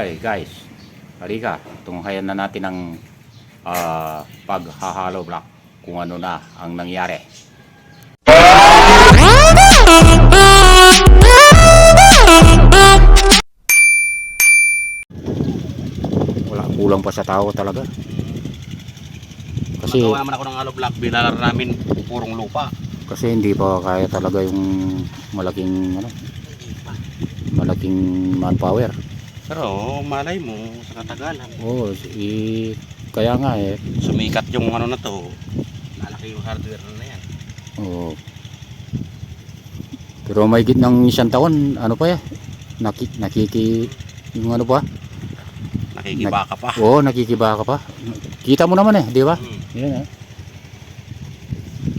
Ay, guys. Halika. Tunghayan na natin ang ah, paghahalo block kung ano na ang nangyari. Wala, kulang pa sa tao talaga. Kasi Magawa naman ako ng hollow block, binalar namin purong lupa. kasi hindi pa kaya talaga yung malaking ano, malaking manpower. Pero malay mo sa katagalan, Oo, i kaya nga eh. sumikat yung ano na to. Malaki yung hardware na yan. Oo. Pero may git ng isang taon, ano pa eh? Naki, nakiki yung ano pa? Nakikibaka pa. Oo, nakikibaka pa. Kita mo naman eh, di ba? Hmm. Yan eh.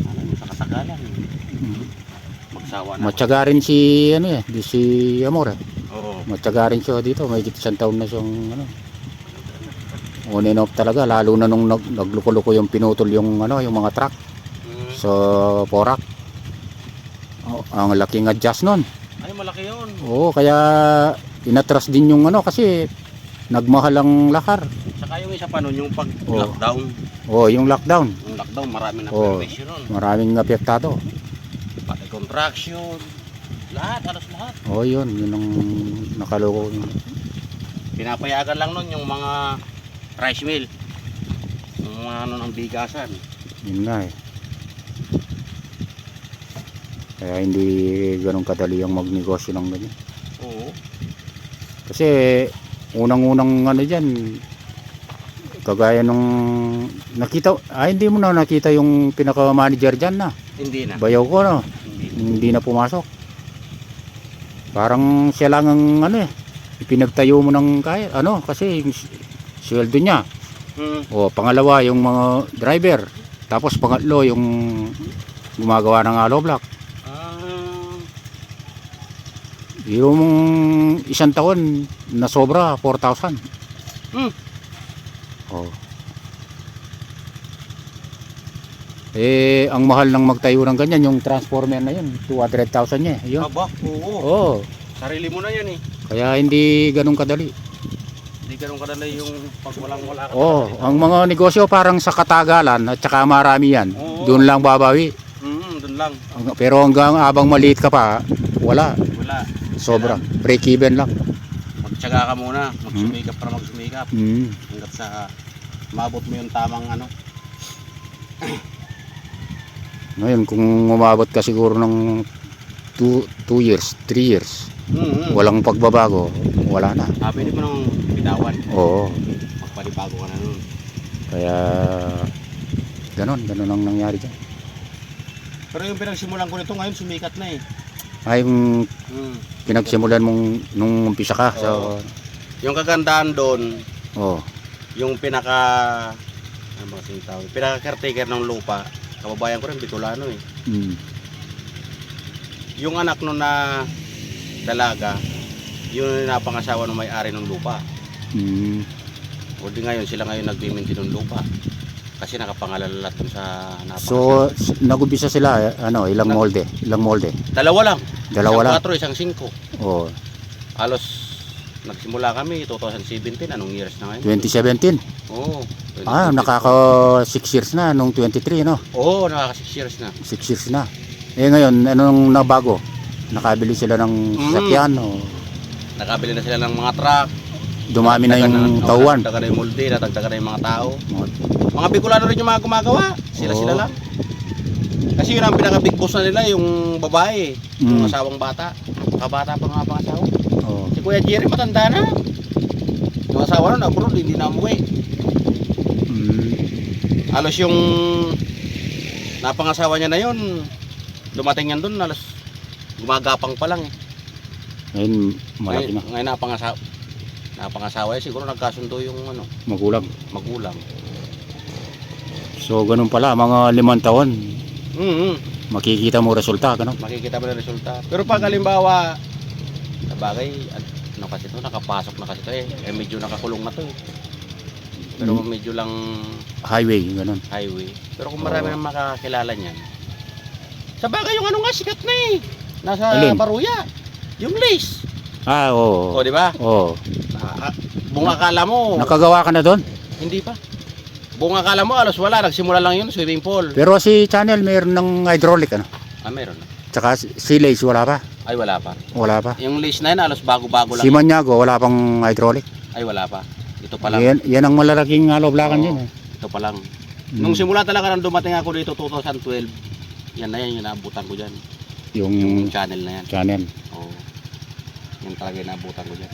Mo sa katagalan, magsawa na. Matyaga rin si ano eh, di si Amor eh. Matyaga rin siya dito, may isang taon na siyang ano. On and off talaga, lalo na nung nag, nagluko-luko yung pinutol yung ano, yung mga truck Hmm. sa Porak. Oh, ang laking adjust nun. Ay, malaki yun. Oo, kaya inatras din yung ano kasi nagmahal ang lakar. Saka yung isa pa nun, yung Oo. pag-lockdown. Oo, yung lockdown. Yung lockdown, marami na nun. Maraming apektado. Pati contraction. Lahat, alas lahat. Oo, yun. Yun ang nakaloko. Pinapayagan lang nun yung mga rice mill. Yung mga ano ng bigasan. Yun nga eh. Kaya hindi ganun kadali ang magnegosyo ng ganyan. Oo. Kasi unang-unang ano dyan, kagaya nung nakita, ah hindi mo na nakita yung pinaka-manager dyan na. Hindi na. Bayaw ko no. Hindi. hindi na pumasok. Parang siya lang ang ano eh, ipinagtayo mo ng kaya, ano, kasi sweldo niya. Hmm. O pangalawa yung mga driver. Tapos pangatlo yung gumagawa ng hollow block. Ah, Yung isang taon na sobra 4,000. Hmm. Oh. Eh, ang mahal ng magtayo ng ganyan, yung transformer na yun, 200,000 niya. eh. Yun. aba, oo. Oo. Sarili mo na yan eh. Kaya hindi ganun kadali. Hindi ganun kadala yung pag walang wala ka. Oo, ang mga negosyo parang sa katagalan at saka marami yan. Oo. Doon lang babawi. Hmm, dun lang. Ang- Pero hanggang abang maliit ka pa, wala. Wala. Sobra. Break even lang. Magtyaga ka muna. Magsumikap para magsumikap. Mm. Hanggat sa mabot mo yung tamang ano. Ngayon, kung umabot ka siguro ng 2 years, 3 years, Hmm. walang pagbabago, wala na. Ah, pwede mo nang bitawan. Oo. Magpalibago ka na nun. Kaya, ganon, ganon ang nangyari dyan. Pero yung pinagsimulan ko nito ngayon sumikat na eh. Ay, yung Hmm. pinagsimulan mong nung umpisa ka. So. Yung kagandahan doon, oh, yung pinaka ano ba kasing tawag? Pinaka caretaker ng lupa, kababayan ko rin Bicolano eh. mm, Yung anak nun na dalaga, yun yung napangasawa ng may-ari ng lupa. mm, O di ngayon sila ngayon nagbiminti ng lupa. Kasi nakapangalala dun sa napangasawa. So, s- nag-umpisa sila, eh, ano, ilang Nag- molde? Ilang molde? dalawa lang. Dalawa lang. Isang 4, isang 5. Oh, Halos nagsimula kami 2017, anong years na ngayon? 2017. Oo. Ah, 2017. nakaka 6 years na nung 23, no? Oo, nakaka 6 years na. 6 years na. Eh ngayon, anong nabago? Nakabili sila ng Mm. sasakyan o Nakabili na sila ng mga truck. dumami na yung tauhan. Natagdagan na yung multi, natagdagan na yung mga tao. Mga Bicolano rin yung mga gumagawa. Sila sila Oo. lang. Kasi yun ang pinaka big boss na nila, yung babae, yung Mm. asawang bata. Kabata pa nga pang asawa. Si Kuya Jerry matanda na. Yung asawa nun abroad, hindi na umuwi. Mm. Halos yung napangasawa niya na yun, dumating yan dun, halos gumagapang pa lang eh. Ngayon, malaki na. ngayon napangasawa, napangasawa niya, siguro nagkasundo yung ano, Magulang. magulang. So, ganun pala, mga limang taon, Mm makikita mo resulta, ganun. makikita mo na resulta. Pero pag halimbawa, sa bagay, ano kasi to, nakapasok na kasi to eh, eh medyo nakakulong na to eh. Pero Mm. medyo lang Highway, ganun. highway. Pero kung marami Oo. nang makakilala niyan. Sa bagay yung ano nga, sikat na eh. Nasa Alin? Baruya. Yung lace. Ah, oo. O, di ba? Oo. Ah, ah, Buong akala mo, Nakagawa ka na doon? hindi pa. Buong akala mo, alos wala. Nagsimula lang yun, swimming pool. Pero si Channel mayroon ng hydraulic ano. Ah, meron na. Tsaka si Lace wala pa. Ay, wala pa. Wala pa. Yung list na yun, alos bago-bago lang. Si Maniago wala pang hydraulic. Ay, wala pa. Ito pa lang. Yan, yan ang malalaking aloblakan Oo. yun eh. Ito pa lang. Mm. Nung simula talaga nang dumating ako dito 2012, yan na yan, yung naabutan ko dyan. Yung Yung channel na yan. channel. Oo. Yan talaga yung naabutan ko dyan.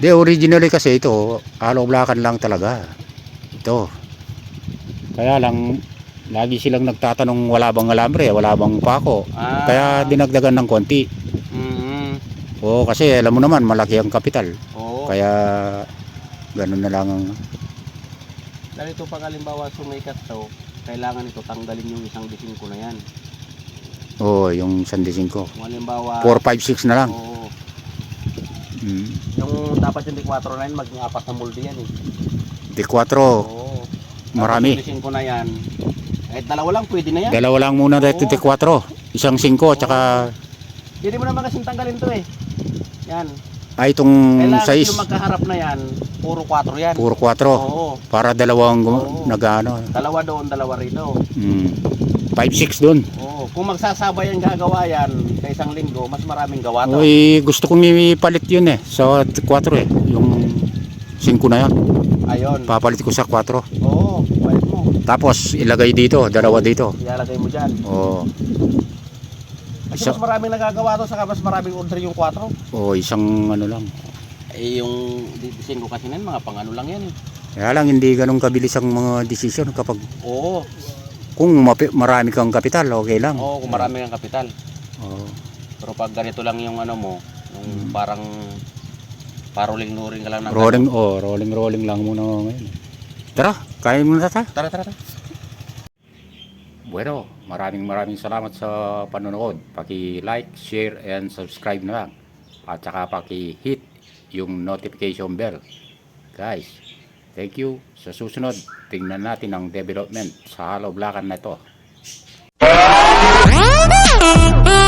De originally kasi ito, aloblakan lang talaga. Ito. Kaya lang lagi silang nagtatanong wala bang alambre, wala bang pako. Ah. Kaya dinagdagan ng konti. Mm, Oo, kasi alam mo naman malaki ang kapital. oo. Kaya ganun na lang ang Dahil ito pag halimbawa sumikat to, kailangan ito tanggalin yung isang dising ko na yan. Oo, yung sandising ko. Kung halimbawa, 4, 5, 6 na lang. oo. Mm. yung dapat yung D4 na yan, maging apat na multi yan eh. Di 4, Oo. marami. Tapos yung ko na yan, kahit dalawa lang pwede na yan. Dalawa lang muna dito Oo. di 4. Isang 5 tsaka Hindi mo naman kasing tanggalin to eh. Yan. ay itong Kailangan yung magkaharap na yan, puro 4 yan. puro 4 Oo. para dalawang Oo. nag-ano. Dalawa doon, dalawa rito. Mm. 5, 6 doon. Oo. Kung magsasabay ang gagawa yan sa isang linggo, mas maraming gawa to. Uy, gusto kong ipalit yun eh. Sa 4 eh. Yung 5 na yun. Ayun. Papalit ko sa 4. Oo. Tapos ilagay dito, dalawa dito. Ilalagay mo dyan. Oo. Kasi Isa- mas maraming nagagawa to, saka mas maraming order yung 4. Oo, isang ano lang. Eh, yung didisin ko kasi na yun, mga pang ano lang yan eh. Kaya lang hindi ganun kabilis ang mga desisyon kapag Oo. kung mapi- marami kang kapital, okay lang. Oo, kung marami kang kapital. Oo. Pero pag ganito lang yung ano mo, yung parang paroling-nuring ka lang ng Rolling, oh, rolling, rolling lang muna ngayon. Tara, kain muna ta. Tara, tara, tara. Bueno, maraming maraming salamat sa panonood. Paki-like, share, and subscribe na lang. At saka paki-hit yung notification bell. Guys, thank you. Sa susunod, tingnan natin ang development sa Halo Blakan na ito.